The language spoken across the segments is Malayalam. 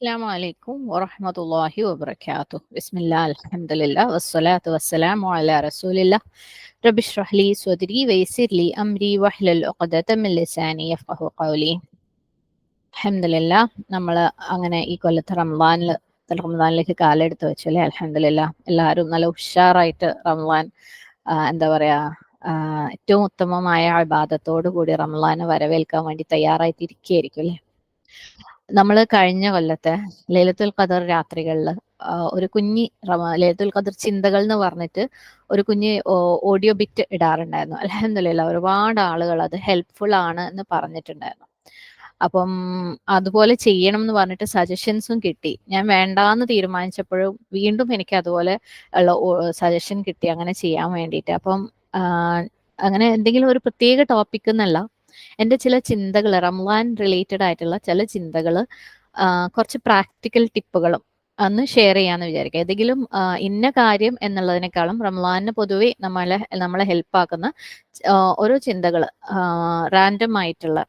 അസ്സാം വലൈക്കും വറഹമത്തല്ലാഹി വബർക്കാത്തു ബിസ്മില്ലാ അലഹമുല്ല വസ്സലാത്തു വസ്സലാമു അല റസൂലില്ല. റബിഷ്റഹ്ലി സ്വദരി വൈസിർലി അംരി വഹ്ലൽ ലിസാനി യഫ്ഖഹു ഖൗലി. അലഹമുല്ല നമ്മൾ അങ്ങനെ ഈ കൊല്ലത്ത് റംദാനിൽ റംദാനിലേക്ക് കാലെടുത്ത് വെച്ചല്ലേ? എല്ലാവരും നല്ല ഉഷാറായിട്ട് റംദാൻ എന്താ പറയാ ഏറ്റവും ഉത്തമമായ അബാധത്തോടു കൂടി റംദാനെ വരവേൽക്കാൻ വേണ്ടി തയ്യാറായിട്ടിരിക്കുകയായിരിക്കും അല്ലേ? നമ്മൾ കഴിഞ്ഞ കൊല്ലത്തെ ലൈലത്തുൽ ഖദർ രാത്രികളിൽ ഒരു കുഞ്ഞി ലൈലത്തുൽ ഖദർ ചിന്തകൾ എന്ന് പറഞ്ഞിട്ട് ഒരു കുഞ്ഞി ഓഡിയോ ബിറ്റ് ഇടാറുണ്ടായിരുന്നു. അലഹമില്ല ഒരുപാട് ആളുകൾ അത് ഹെൽപ്ഫുൾ ആണ് എന്ന് പറഞ്ഞിട്ടുണ്ടായിരുന്നു. അപ്പം അതുപോലെ ചെയ്യണം എന്ന് പറഞ്ഞിട്ട് സജഷൻസും കിട്ടി. ഞാൻ വേണ്ടാന്ന് തീരുമാനിച്ചപ്പോഴും വീണ്ടും എനിക്ക് അതുപോലെ ഉള്ള സജഷൻ കിട്ടി. അങ്ങനെ ചെയ്യാൻ വേണ്ടിയിട്ട്. അപ്പം അങ്ങനെ എന്തെങ്കിലും ഒരു പ്രത്യേക ടോപ്പിക് എന്നല്ല എന്റെ ചില ചിന്തകൾ റംലാൻ റിലേറ്റഡ് ആയിട്ടുള്ള ചില ചിന്തകൾ കുറച്ച് പ്രാക്ടിക്കൽ ടിപ്പുകളും അന്ന് ഷെയർ ചെയ്യാന്ന് വിചാരിക്കുക ഏതെങ്കിലും ഇന്ന കാര്യം എന്നുള്ളതിനേക്കാളും റംലാനിന് പൊതുവെ നമ്മളെ നമ്മളെ ഹെൽപ്പ് ആക്കുന്ന ഓരോ ചിന്തകൾ റാൻഡം ആയിട്ടുള്ള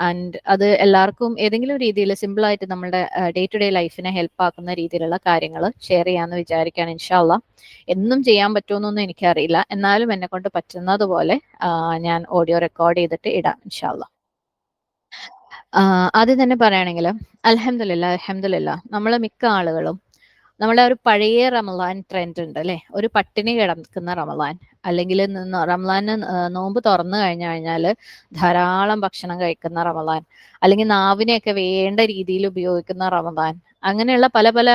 ആൻഡ് അത് എല്ലാവർക്കും ഏതെങ്കിലും രീതിയിൽ സിമ്പിളായിട്ട് നമ്മുടെ ഡേ ടു ഡേ ലൈഫിനെ ഹെൽപ്പ് ആക്കുന്ന രീതിയിലുള്ള കാര്യങ്ങൾ ഷെയർ ചെയ്യാമെന്ന് വിചാരിക്കുകയാണ് ഇൻഷാല്ല എന്നും ചെയ്യാൻ പറ്റുമെന്നൊന്നും എനിക്കറിയില്ല. എന്നാലും എന്നെ കൊണ്ട് പറ്റുന്നത് പോലെ ആ, ഞാൻ ഓഡിയോ റെക്കോർഡ് ചെയ്തിട്ട് ഇടാം ഇൻഷാല്ല ആദ്യം തന്നെ പറയുകയാണെങ്കിൽ അലഹമില്ല അലഹമില്ല നമ്മൾ മിക്ക ആളുകളും നമ്മളെ ഒരു പഴയ റമലാൻ ട്രെൻഡ് ഉണ്ട് അല്ലെ? ഒരു പട്ടിണി കിടക്കുന്ന റമലാൻ അല്ലെങ്കിൽ റമലാന് നോമ്പ് തുറന്നു കഴിഞ്ഞു കഴിഞ്ഞാൽ ധാരാളം ഭക്ഷണം കഴിക്കുന്ന റമലാൻ അല്ലെങ്കിൽ നാവിനെയൊക്കെ വേണ്ട രീതിയിൽ ഉപയോഗിക്കുന്ന റമലാൻ അങ്ങനെയുള്ള പല പല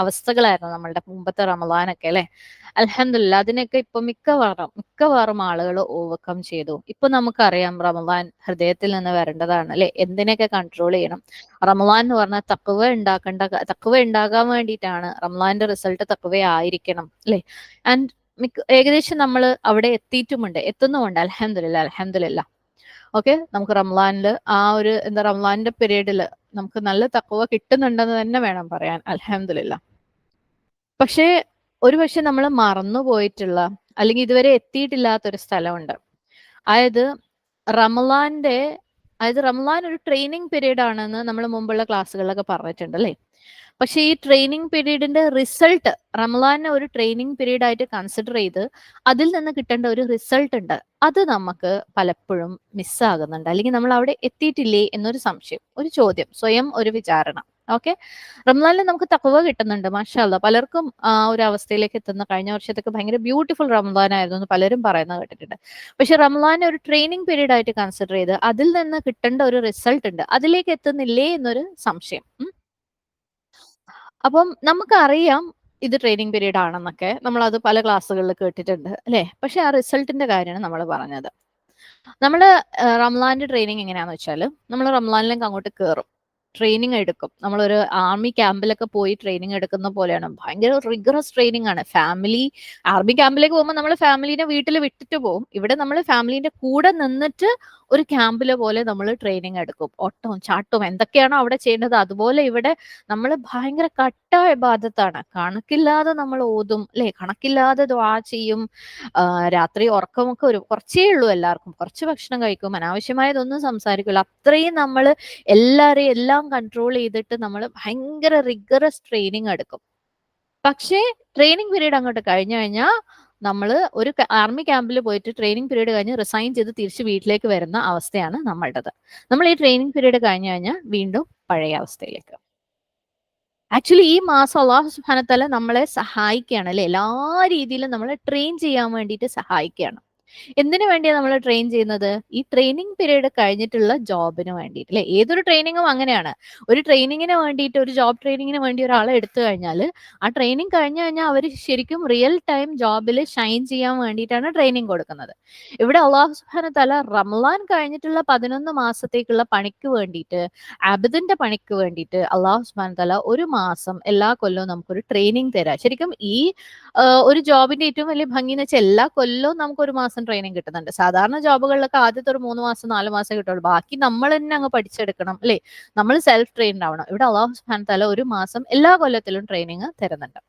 അവസ്ഥകളായിരുന്നു നമ്മളുടെ മുമ്പത്തെ റമലാനൊക്കെ അല്ലെ? അലഹമില്ല അതിനൊക്കെ ഇപ്പൊ മിക്കവാറും മിക്കവാറും ആളുകൾ ഓവർകം ചെയ്തു. ഇപ്പൊ നമുക്കറിയാം റമവാൻ ഹൃദയത്തിൽ നിന്ന് വരേണ്ടതാണ് അല്ലെ? എന്തിനൊക്കെ കൺട്രോൾ ചെയ്യണം? റമവാൻ എന്ന് പറഞ്ഞാൽ തക്കവ ഉണ്ടാക്കേണ്ട തക്കവ ഉണ്ടാകാൻ വേണ്ടിയിട്ടാണ് റമവാന്റെ റിസൾട്ട് തക്കവ ആയിരിക്കണം അല്ലെ? ആൻഡ് മിക്ക ഏകദേശം നമ്മൾ അവിടെ എത്തിയിട്ടുമുണ്ട് എത്തുന്നുമുണ്ട് അലഹമില്ല അലഹമില്ല ഓക്കെ നമുക്ക് റംലാനിൽ ആ ഒരു എന്താ റംലാന്റെ പീരീഡിൽ നമുക്ക് നല്ല തക്കവ കിട്ടുന്നുണ്ടെന്ന് തന്നെ വേണം പറയാൻ അലഹമില്ല പക്ഷേ ഒരു പക്ഷെ നമ്മൾ മറന്നു പോയിട്ടുള്ള അല്ലെങ്കിൽ ഇതുവരെ എത്തിയിട്ടില്ലാത്ത ഒരു സ്ഥലമുണ്ട്. അതായത് റമലാന്റെ അതായത് റമലാൻ ഒരു ട്രെയിനിങ് പീരീഡ് ആണെന്ന് നമ്മൾ മുമ്പുള്ള ക്ലാസ്സുകളിലൊക്കെ പറഞ്ഞിട്ടുണ്ട് അല്ലേ? പക്ഷേ ഈ ട്രെയിനിങ് പീരീഡിന്റെ റിസൾട്ട് റമലാനെ ഒരു ട്രെയിനിങ് പീരീഡ് ആയിട്ട് കൺസിഡർ ചെയ്ത് അതിൽ നിന്ന് കിട്ടേണ്ട ഒരു റിസൾട്ട് ഉണ്ട്. അത് നമുക്ക് പലപ്പോഴും മിസ്സാകുന്നുണ്ട് അല്ലെങ്കിൽ നമ്മൾ അവിടെ എത്തിയിട്ടില്ലേ എന്നൊരു സംശയം ഒരു ചോദ്യം സ്വയം ഒരു വിചാരണ. ഓക്കെ റംലാനിൽ നമുക്ക് തക്കവ കിട്ടുന്നുണ്ട് മാഷാല്ല പലർക്കും ആ ഒരു അവസ്ഥയിലേക്ക് എത്തുന്ന കഴിഞ്ഞ വർഷത്തൊക്കെ ഭയങ്കര ബ്യൂട്ടിഫുൾ റംലാൻ ആയിരുന്നു എന്ന് പലരും പറയുന്നത് കേട്ടിട്ടുണ്ട്. പക്ഷെ റംലാൻ ഒരു ട്രെയിനിങ് പീരീഡ് ആയിട്ട് കൺസിഡർ ചെയ്ത് അതിൽ നിന്ന് കിട്ടേണ്ട ഒരു റിസൾട്ട് ഉണ്ട്. അതിലേക്ക് എത്തുന്നില്ലേ എന്നൊരു സംശയം. അപ്പം നമുക്കറിയാം ഇത് ട്രെയിനിങ് പീരീഡ് ആണെന്നൊക്കെ. നമ്മൾ അത് പല ക്ലാസ്സുകളിൽ കേട്ടിട്ടുണ്ട് അല്ലെ? പക്ഷെ ആ റിസൾട്ടിന്റെ കാര്യമാണ് നമ്മൾ പറഞ്ഞത്. നമ്മൾ റംലാന്റെ ട്രെയിനിങ് എങ്ങനെയാന്ന് വെച്ചാൽ നമ്മൾ റംലാനിലേക്ക് അങ്ങോട്ട് കയറും ട്രെയിനിങ് എടുക്കും. നമ്മളൊരു ആർമി ക്യാമ്പിലൊക്കെ പോയി ട്രെയിനിങ് എടുക്കുന്ന പോലെയാണ്. ഭയങ്കര റിഗറസ് ട്രെയിനിങ് ആണ്. ഫാമിലി ആർമി ക്യാമ്പിലേക്ക് പോകുമ്പോൾ നമ്മൾ ഫാമിലിനെ വീട്ടിൽ വിട്ടിട്ട് പോകും ഇവിടെ നമ്മൾ ഫാമിലിന്റെ കൂടെ നിന്നിട്ട് ഒരു ക്യാമ്പിലെ പോലെ നമ്മൾ ട്രെയിനിങ് എടുക്കും. ഓട്ടവും ചാട്ടവും എന്തൊക്കെയാണോ അവിടെ ചെയ്യേണ്ടത് അതുപോലെ ഇവിടെ നമ്മൾ ഭയങ്കര കട്ട ബാധത്താണ് കണക്കില്ലാതെ നമ്മൾ ഓതും അല്ലെ കണക്കില്ലാതെ ദ്വാ ചെയ്യും. രാത്രി ഉറക്കമൊക്കെ ഒരു കുറച്ചേ ഉള്ളൂ എല്ലാവർക്കും. കുറച്ച് ഭക്ഷണം കഴിക്കും. അനാവശ്യമായതൊന്നും സംസാരിക്കില്ല അത്രയും നമ്മൾ എല്ലാവരെയും എല്ലാം കൺട്രോൾ ചെയ്തിട്ട് നമ്മൾ ഭയങ്കര റിഗറസ് ട്രെയിനിങ് എടുക്കും. പക്ഷേ ട്രെയിനിങ് പീരീഡ് അങ്ങോട്ട് കഴിഞ്ഞു കഴിഞ്ഞാൽ നമ്മൾ ഒരു ആർമി ക്യാമ്പിൽ പോയിട്ട് ട്രെയിനിങ് പീരീഡ് കഴിഞ്ഞ് റിസൈൻ ചെയ്ത് തിരിച്ച് വീട്ടിലേക്ക് വരുന്ന അവസ്ഥയാണ് നമ്മളുടേത് നമ്മൾ ഈ ട്രെയിനിങ് പീരീഡ് കഴിഞ്ഞു കഴിഞ്ഞാൽ വീണ്ടും പഴയ അവസ്ഥയിലേക്ക്. ആക്ച്വലി ഈ മാസം അള്ളാഹു സുബാനത്തല നമ്മളെ സഹായിക്കുകയാണ് അല്ലെ? എല്ലാ രീതിയിലും നമ്മളെ ട്രെയിൻ ചെയ്യാൻ വേണ്ടിയിട്ട് സഹായിക്കുകയാണ്. എന്തിനു വേണ്ടിയാണ് നമ്മൾ ട്രെയിൻ ചെയ്യുന്നത്? ഈ ട്രെയിനിങ് പീരീഡ് കഴിഞ്ഞിട്ടുള്ള ജോബിന് വേണ്ടിയിട്ട് അല്ലെ ഏതൊരു ട്രെയിനിങ്ങും അങ്ങനെയാണ്. ഒരു ട്രെയിനിങ്ങിന് വേണ്ടിയിട്ട് ഒരു ജോബ് ട്രെയിനിങ്ങിന് വേണ്ടി ഒരാളെ എടുത്തു കഴിഞ്ഞാൽ ആ ട്രെയിനിങ് കഴിഞ്ഞു കഴിഞ്ഞാൽ അവർ ശരിക്കും റിയൽ ടൈം ജോബിൽ ഷൈൻ ചെയ്യാൻ വേണ്ടിയിട്ടാണ് ട്രെയിനിങ് കൊടുക്കുന്നത്. ഇവിടെ അള്ളാഹു സുബാന തല റംലാൻ കഴിഞ്ഞിട്ടുള്ള പതിനൊന്ന് മാസത്തേക്കുള്ള പണിക്ക് വേണ്ടിയിട്ട് അബിദിന്റെ പണിക്ക് വേണ്ടിയിട്ട് അള്ളാഹു സുബാന തല ഒരു മാസം എല്ലാ കൊല്ലവും നമുക്കൊരു ട്രെയിനിങ് തരാം. ശരിക്കും ഈ ഒരു ജോബിന്റെ ഏറ്റവും വലിയ ഭംഗി എന്ന് വെച്ചാൽ എല്ലാ കൊല്ലവും നമുക്ക് ഒരു മാസം ട്രെയിനിങ് കിട്ടുന്നുണ്ട്. സാധാരണ ജോബുകളിലൊക്കെ ആദ്യത്തെ ഒരു മൂന്ന് മാസം നാല് മാസം കിട്ടുള്ളൂ. ബാക്കി നമ്മൾ തന്നെ അങ്ങ് പഠിച്ചെടുക്കണം അല്ലേ? നമ്മൾ സെൽഫ് ട്രെയിൻഡ് ആവണം. ഇവിടെ അള്ളാഹു സുഹാൻ തല ഒരു മാസം എല്ലാ കൊല്ലത്തിലും ട്രെയിനിങ് തരുന്നുണ്ട്.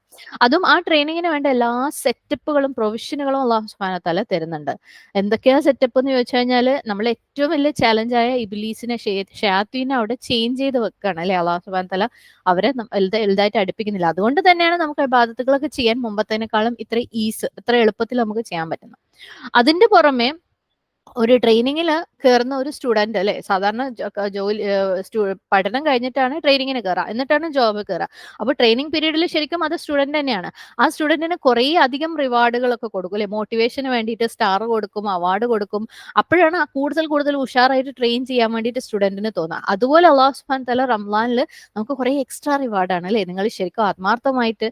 അതും ആ ട്രെയിനിങ്ങിന് വേണ്ട എല്ലാ സെറ്റപ്പുകളും പ്രൊവിഷനുകളും അള്ളാഹു സുബാന തല തരുന്നുണ്ട്. എന്തൊക്കെയാ സെറ്റപ്പ് എന്ന് ചോദിച്ചു കഴിഞ്ഞാൽ നമ്മൾ ഏറ്റവും വലിയ ചാലഞ്ചായ ഇബിലീസിനെ ഷയാത്തീനെ അവിടെ ചേഞ്ച് ചെയ്ത് വെക്കുകയാണ് അല്ലെ അള്ളാഹു സുബ്ഹാനഹു തല അവരെ വലുതായിട്ട് അടുപ്പിക്കുന്നില്ല. അതുകൊണ്ട് തന്നെയാണ് നമുക്ക് ബാധ്യതകളൊക്കെ ചെയ്യാൻ മുമ്പത്തേനേക്കാളും ഇത്ര ഈസ് ഇത്ര എളുപ്പത്തിൽ നമുക്ക് ചെയ്യാൻ പറ്റുന്നത്. അതിന്റെ പുറമെ ഒരു ട്രെയിനിങ്ങിൽ കയറുന്ന ഒരു സ്റ്റുഡന്റ് അല്ലെ? സാധാരണ ജോലി പഠനം കഴിഞ്ഞിട്ടാണ് ട്രെയിനിങ്ങിന് കയറുക എന്നിട്ടാണ് ജോബ് കയറുക അപ്പോൾ ട്രെയിനിങ് പീരീഡിൽ ശരിക്കും അത് സ്റ്റുഡന്റ് തന്നെയാണ്. ആ സ്റ്റുഡന്റിന് കുറേ അധികം റിവാർഡുകളൊക്കെ കൊടുക്കും അല്ലെ? മോട്ടിവേഷന് വേണ്ടിയിട്ട് സ്റ്റാർ കൊടുക്കും അവാർഡ് കൊടുക്കും. അപ്പോഴാണ് കൂടുതൽ കൂടുതൽ ഉഷാറായിട്ട് ട്രെയിൻ ചെയ്യാൻ വേണ്ടിയിട്ട് സ്റ്റുഡന്റിന് തോന്നുക അതുപോലെ അള്ളാഹു സുബാൻ തല റംലാനിൽ നമുക്ക് കുറേ എക്സ്ട്രാ റിവാർഡാണ് അല്ലേ? നിങ്ങൾ ശരിക്കും ആത്മാർത്ഥമായിട്ട്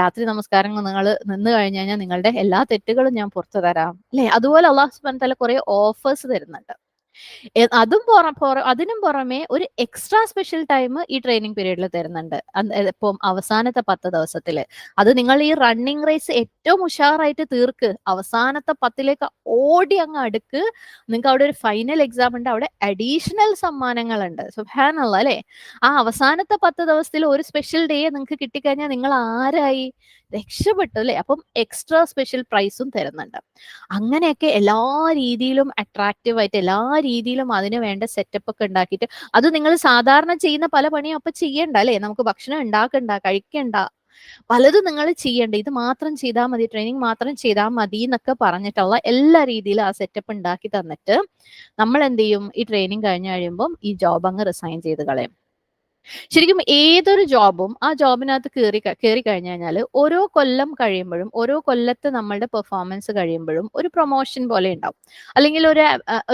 രാത്രി നമസ്കാരങ്ങൾ നിങ്ങൾ നിന്ന് കഴിഞ്ഞു കഴിഞ്ഞാൽ നിങ്ങളുടെ എല്ലാ തെറ്റുകളും ഞാൻ പുറത്തു തരാം അല്ലേ? അതുപോലെ അള്ളാഹു സുബാൻ തല കുറേ ഓഫേഴ്സ് തരുന്നുണ്ട്. അതും അതിനും പുറമെ ഒരു എക്സ്ട്രാ സ്പെഷ്യൽ ടൈം ഈ ട്രെയിനിങ് പീരീഡിൽ തരുന്നുണ്ട്. ഇപ്പം അവസാനത്തെ പത്ത് ദിവസത്തിൽ. അത് നിങ്ങൾ ഈ റണ്ണിങ് റേസ് ഏറ്റവും ഉഷാറായിട്ട് തീർക്ക്. അവസാനത്തെ പത്തിലേക്ക് ഓടി അങ്ങ് അടുക്ക്. നിങ്ങൾക്ക് അവിടെ ഒരു ഫൈനൽ എക്സാം ഉണ്ട്. അവിടെ അഡീഷണൽ സമ്മാനങ്ങളുണ്ട്. സുഹാനുള്ള അല്ലെ? ആ അവസാനത്തെ പത്ത് ദിവസത്തിൽ ഒരു സ്പെഷ്യൽ ഡേ നിങ്ങൾക്ക് കിട്ടിക്കഴിഞ്ഞാൽ നിങ്ങൾ ആരായി? രക്ഷപ്പെട്ടു അല്ലെ അപ്പം എക്സ്ട്രാ സ്പെഷ്യൽ പ്രൈസും തരുന്നുണ്ട്. അങ്ങനെയൊക്കെ എല്ലാ രീതിയിലും അട്രാക്റ്റീവ് ആയിട്ട് എല്ലാ രീതിയിലും അതിന് വേണ്ട സെറ്റപ്പ് ഒക്കെ ഉണ്ടാക്കിയിട്ട് അത് നിങ്ങൾ സാധാരണ ചെയ്യുന്ന പല പണിയും അപ്പൊ ചെയ്യണ്ട അല്ലെ? നമുക്ക് ഭക്ഷണം ഉണ്ടാക്കണ്ട കഴിക്കണ്ട. പലതും നിങ്ങൾ ചെയ്യണ്ട. ഇത് മാത്രം ചെയ്താൽ മതി ട്രെയിനിങ് മാത്രം ചെയ്താൽ മതി എന്നൊക്കെ പറഞ്ഞിട്ടുള്ള എല്ലാ രീതിയിലും ആ സെറ്റപ്പ് ഉണ്ടാക്കി തന്നിട്ട് നമ്മൾ എന്ത് ചെയ്യും? ഈ ട്രെയിനിങ് കഴിഞ്ഞ് കഴിയുമ്പോൾ ഈ ജോബ് അങ്ങ് റിസൈൻ ചെയ്ത് കളയും. ശരിക്കും ഏതൊരു ജോബും ആ ജോബിനകത്ത് കയറി കയറി കഴിഞ്ഞു കഴിഞ്ഞാൽ ഓരോ കൊല്ലം കഴിയുമ്പോഴും ഓരോ കൊല്ലത്ത് നമ്മളുടെ പെർഫോമൻസ് കഴിയുമ്പോഴും ഒരു പ്രൊമോഷൻ പോലെ ഉണ്ടാവും. അല്ലെങ്കിൽ ഒരു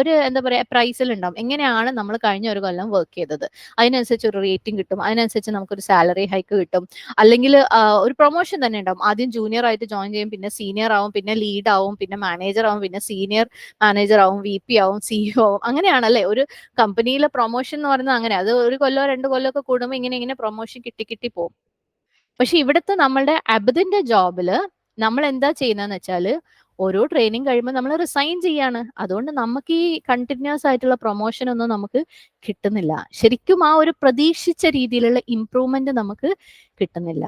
ഒരു എന്താ പറയുക പ്രൈസിൽ ഉണ്ടാവും. എങ്ങനെയാണ് നമ്മൾ കഴിഞ്ഞ ഒരു കൊല്ലം വർക്ക് ചെയ്തത്? അതിനനുസരിച്ച് ഒരു റേറ്റിംഗ് കിട്ടും. അതിനനുസരിച്ച് നമുക്കൊരു സാലറി ഹൈക്ക് കിട്ടും. അല്ലെങ്കിൽ ഒരു പ്രൊമോഷൻ തന്നെ ഉണ്ടാവും. ആദ്യം ജൂനിയർ ആയിട്ട് ജോയിൻ ചെയ്യും പിന്നെ സീനിയർ ആവും പിന്നെ ലീഡ് ആവും പിന്നെ മാനേജർ ആവും പിന്നെ സീനിയർ മാനേജർ ആവും വി പി ആവും സിഇഒ ആവും. അങ്ങനെയാണല്ലേ ഒരു കമ്പനിയിലെ പ്രൊമോഷൻ എന്ന് പറയുന്നത് അങ്ങനെ. അത് ഒരു കൊല്ലോ രണ്ട് കൊല്ലോ ഒക്കെ കൂടുമ്പോൾ ഇങ്ങനെ ഇങ്ങനെ പ്രൊമോഷൻ കിട്ടി കിട്ടി പോകും പക്ഷെ ഇവിടുത്തെ നമ്മളുടെ അബദിന്റെ ജോബിൽ നമ്മൾ എന്താ ചെയ്യുന്നതെന്ന് വെച്ചാൽ ഓരോ ട്രെയിനിങ് കഴിയുമ്പോൾ നമ്മൾ റിസൈൻ ചെയ്യാണ്. അതുകൊണ്ട് നമുക്ക് ഈ കണ്ടിന്യൂസ് ആയിട്ടുള്ള പ്രൊമോഷൻ ഒന്നും നമുക്ക് കിട്ടുന്നില്ല. ശരിക്കും ആ ഒരു പ്രതീക്ഷിച്ച രീതിയിലുള്ള ഇംപ്രൂവ്മെന്റ് നമുക്ക് കിട്ടുന്നില്ല.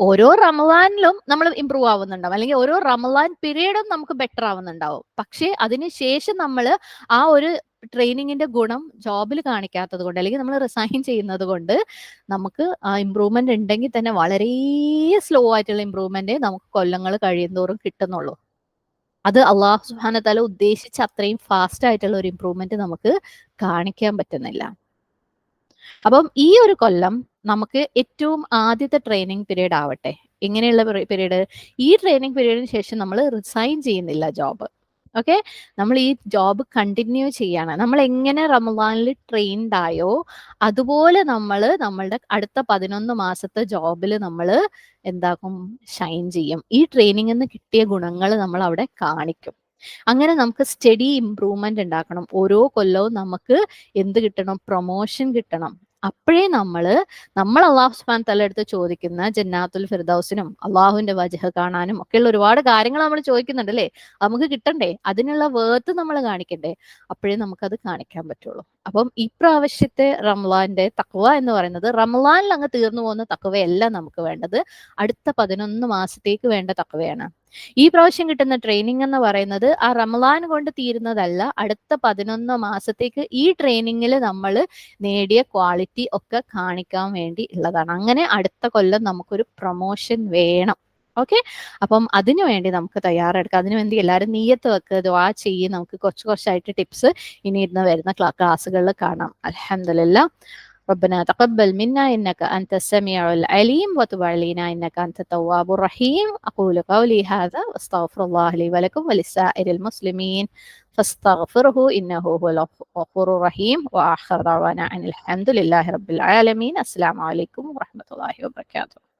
ഓരോ റമലാനിലും നമ്മൾ ഇമ്പ്രൂവ് ആവുന്നുണ്ടാവും. അല്ലെങ്കിൽ ഓരോ റമലാൻ പീരീഡും നമുക്ക് ബെറ്റർ ആവുന്നുണ്ടാവും. പക്ഷേ അതിനുശേഷം നമ്മൾ ആ ഒരു ട്രെയിനിങ്ങിന്റെ ഗുണം ജോബിൽ കാണിക്കാത്തത് കൊണ്ട് അല്ലെങ്കിൽ നമ്മൾ റിസൈൻ ചെയ്യുന്നത് കൊണ്ട് നമുക്ക് ആ ഇമ്പ്രൂവ്മെന്റ് ഉണ്ടെങ്കിൽ തന്നെ വളരെ സ്ലോ ആയിട്ടുള്ള ഇമ്പ്രൂവ്മെന്റ് നമുക്ക് കൊല്ലങ്ങൾ കഴിയുന്തോറും കിട്ടുന്നുള്ളൂ. അത് അള്ളാഹു സുഹാന തല ഉദ്ദേശിച്ച അത്രയും ഫാസ്റ്റ് ആയിട്ടുള്ള ഒരു ഇമ്പ്രൂവ്മെന്റ് നമുക്ക് കാണിക്കാൻ പറ്റുന്നില്ല. അപ്പം ഈ ഒരു കൊല്ലം നമുക്ക് ഏറ്റവും ആദ്യത്തെ ട്രെയിനിങ് പീരീഡ് ആവട്ടെ. എങ്ങനെയുള്ള പീരീഡ് ഈ ട്രെയിനിങ് പീരീഡിന് ശേഷം നമ്മൾ റിസൈൻ ചെയ്യുന്നില്ല ജോബ് ഓക്കെ നമ്മൾ ഈ ജോബ് കണ്ടിന്യൂ ചെയ്യാണ്. നമ്മൾ എങ്ങനെ റമദാനിൽ ട്രെയിൻഡ് ആയോ അതുപോലെ നമ്മൾ നമ്മളുടെ അടുത്ത പതിനൊന്ന് മാസത്തെ ജോബിൽ നമ്മൾ എന്താക്കും ഷൈൻ ചെയ്യും. ഈ ട്രെയിനിങ്ങിൽ നിന്ന് കിട്ടിയ ഗുണങ്ങൾ നമ്മൾ അവിടെ കാണിക്കും. അങ്ങനെ നമുക്ക് സ്റ്റഡി ഇംപ്രൂവ്മെന്റ് ഉണ്ടാക്കണം. ഓരോ കൊല്ലവും നമുക്ക് എന്ത് കിട്ടണം? പ്രൊമോഷൻ കിട്ടണം. അപ്പോഴേ നമ്മൾ നമ്മൾ അള്ളാഹു സുബാൻ തലയെടുത്ത് ചോദിക്കുന്ന ജന്നാത്തുൽ ഫിർദൌസിനും അള്ളാഹുവിന്റെ വജഹ കാണാനും ഒക്കെയുള്ള ഒരുപാട് കാര്യങ്ങൾ നമ്മൾ ചോദിക്കുന്നുണ്ട് അല്ലേ? നമുക്ക് കിട്ടണ്ടേ? അതിനുള്ള വേർത്ത് നമ്മൾ കാണിക്കണ്ടേ? അപ്പോഴേ നമുക്കത് കാണിക്കാൻ പറ്റുള്ളൂ. അപ്പം ഈ പ്രാവശ്യത്തെ റംലാന്റെ തക്വ എന്ന് പറയുന്നത് റംലാനിൽ അങ്ങ് തീർന്നു പോകുന്ന തക്വയല്ല നമുക്ക് വേണ്ടത്. അടുത്ത പതിനൊന്ന് മാസത്തേക്ക് വേണ്ട തക്വയാണ് ഈ പ്രാവശ്യം കിട്ടുന്ന ട്രെയിനിങ് എന്ന് പറയുന്നത് ആ റമലാൻ കൊണ്ട് തീരുന്നതല്ല. അടുത്ത പതിനൊന്ന് മാസത്തേക്ക് ഈ ട്രെയിനിങ്ങിൽ നമ്മൾ നേടിയ ക്വാളിറ്റി ഒക്കെ കാണിക്കാൻ വേണ്ടി ഉള്ളതാണ്. അങ്ങനെ അടുത്ത കൊല്ലം നമുക്കൊരു പ്രൊമോഷൻ വേണം. ഓക്കെ അപ്പം അതിനു വേണ്ടി നമുക്ക് തയ്യാറെടുക്കാം. അതിനു വേണ്ടി എല്ലാവരും നീയത്ത് വെക്കുക ദ്വാ ചെയ്യും. നമുക്ക് കുറച്ച് കുറച്ചായിട്ട് ടിപ്സ് ഇനി ഇരുന്ന് വരുന്ന ക്ലാസ്സുകളിൽ കാണാം. അലഹമില്ല ربنا تقبل منا إنك أنت السميع العليم وتب علينا إنك أنت التواب الرحيم. أقول قولي هذا وأستغفر الله لي ولكم ولسائر المسلمين. فاستغفره إنه هو الغفور الرحيم. وآخر دعوانا أن الحمد لله رب العالمين. السلام عليكم ورحمة الله وبركاته.